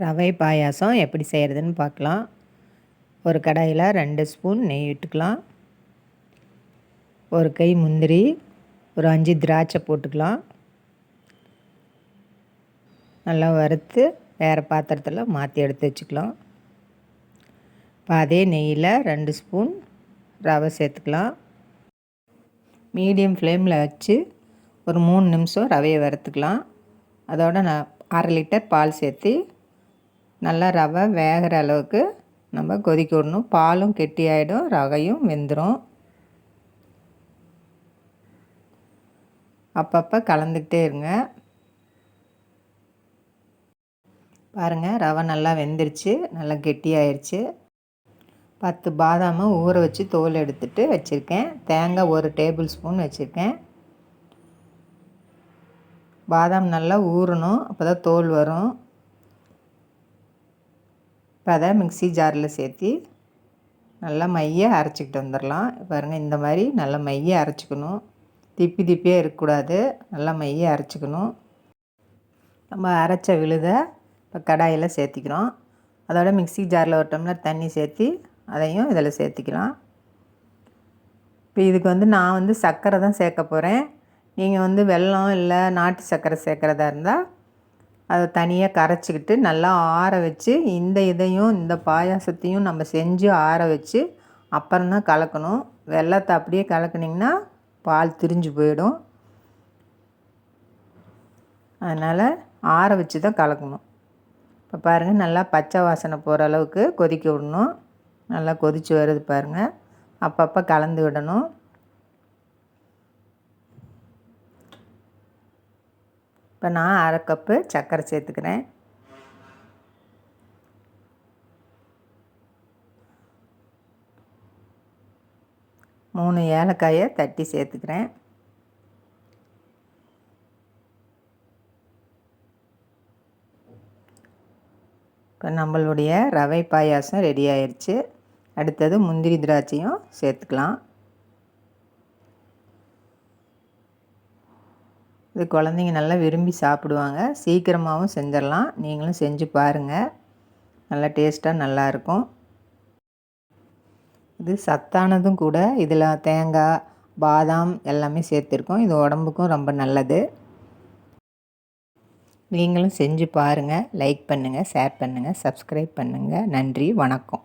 ரவை பாயாசம் எப்படி செய்கிறதுன்னு பார்க்கலாம். ஒரு கடாயில் ரெண்டு ஸ்பூன் நெய் விட்டுக்கலாம் ஒரு கை முந்திரி ஒரு அஞ்சு திராட்சை போட்டுக்கலாம். நல்லா வறுத்து வேறு பாத்திரத்தில் மாற்றி எடுத்து வச்சுக்கலாம். இப்போ அதே நெய்யில் ரெண்டு ஸ்பூன் ரவை சேர்த்துக்கலாம். மீடியம் ஃப்ளேமில் வச்சு ஒரு மூணு நிமிஷம் ரவையை வறுத்துக்கலாம். அதோட நான் அரை லிட்டர் பால் சேர்த்து நல்லா ரவை வேகிற அளவுக்கு நம்ம கொதிக்க விடணும். பாலும் கெட்டியாயிடும் ரவையும் வெந்துடும் அப்பப்போ கலந்துக்கிட்டே இருங்க. பாருங்கள் ரவை நல்லா வெந்துருச்சு நல்லா கெட்டியாயிருச்சு. பத்து பாதாமை ஊற வச்சு தோல் எடுத்துட்டு வச்சுருக்கேன். தேங்காய் ஒரு டேபிள் ஸ்பூன் வச்சுருக்கேன். பாதாம் நல்லா ஊறணும் அப்போ தான் தோல் வரும். இப்போ அதை மிக்சி ஜாரில் சேர்த்தி நல்லா மைய அரைச்சிக்கிட்டு வந்துடலாம். பாருங்கள் இந்த மாதிரி நல்லா மைய அரைச்சிக்கணும். திப்பி திப்பியாக இருக்கக்கூடாது. நல்லா மைய அரைச்சிக்கணும். நம்ம அரைச்ச விழுதை இப்போ கடாயில் சேர்த்திக்கிறோம். அதோட மிக்சி ஜாரில் ஒரு டம்ளர் தண்ணி சேர்த்தி அதையும் இதில் சேர்த்திக்கலாம். இப்போ இதுக்கு வந்து நான் வந்து சர்க்கரை தான் சேர்க்க போகிறேன். நீங்கள் வந்து வெல்லம் இல்லை நாட்டு சர்க்கரை சேர்க்குறதா இருந்தால் அதை தனியாக கரைச்சிக்கிட்டு நல்லா ஆற வச்சு இந்த இதையும் இந்த பாயாசத்தையும் நம்ம செஞ்சு ஆற வச்சு அப்புறம்தான் கலக்கணும். வெள்ளத்தை அப்படியே கலக்குனிங்கன்னா பால் திரிஞ்சு போயிடும். அதனால் ஆற வச்சு தான் கலக்கணும். இப்போ பாருங்கள் நல்லா பச்சை வாசனை போகிற அளவுக்கு கொதிக்க விடணும். நல்லா கொதித்து வருது பாருங்கள் அப்பப்போ கலந்து விடணும். இப்போ நான் அரை கப்பு சர்க்கரை சேர்த்துக்கிறேன். மூணு ஏலக்காயை தட்டி சேர்த்துக்கிறேன். இப்போ நம்மளுடைய ரவை பாயாசம் ரெடி ஆயிடுச்சு அடுத்தது முந்திரி திராட்சையும் சேர்த்துக்கலாம். இது குழந்தைங்க நல்லா விரும்பி சாப்பிடுவாங்க. சீக்கிரமாகவும் செஞ்சிடலாம். நீங்களும் செஞ்சு பாருங்கள் நல்லா டேஸ்ட்டாக நல்லாயிருக்கும் இது சத்தானதும் கூட. இதில் தேங்காய் பாதாம் எல்லாமே சேர்த்துருக்கோம். இது உடம்புக்கும் ரொம்ப நல்லது. நீங்களும் செஞ்சு பாருங்கள் லைக் பண்ணுங்கள் ஷேர் பண்ணுங்கள் சப்ஸ்கிரைப் பண்ணுங்கள் நன்றி வணக்கம்.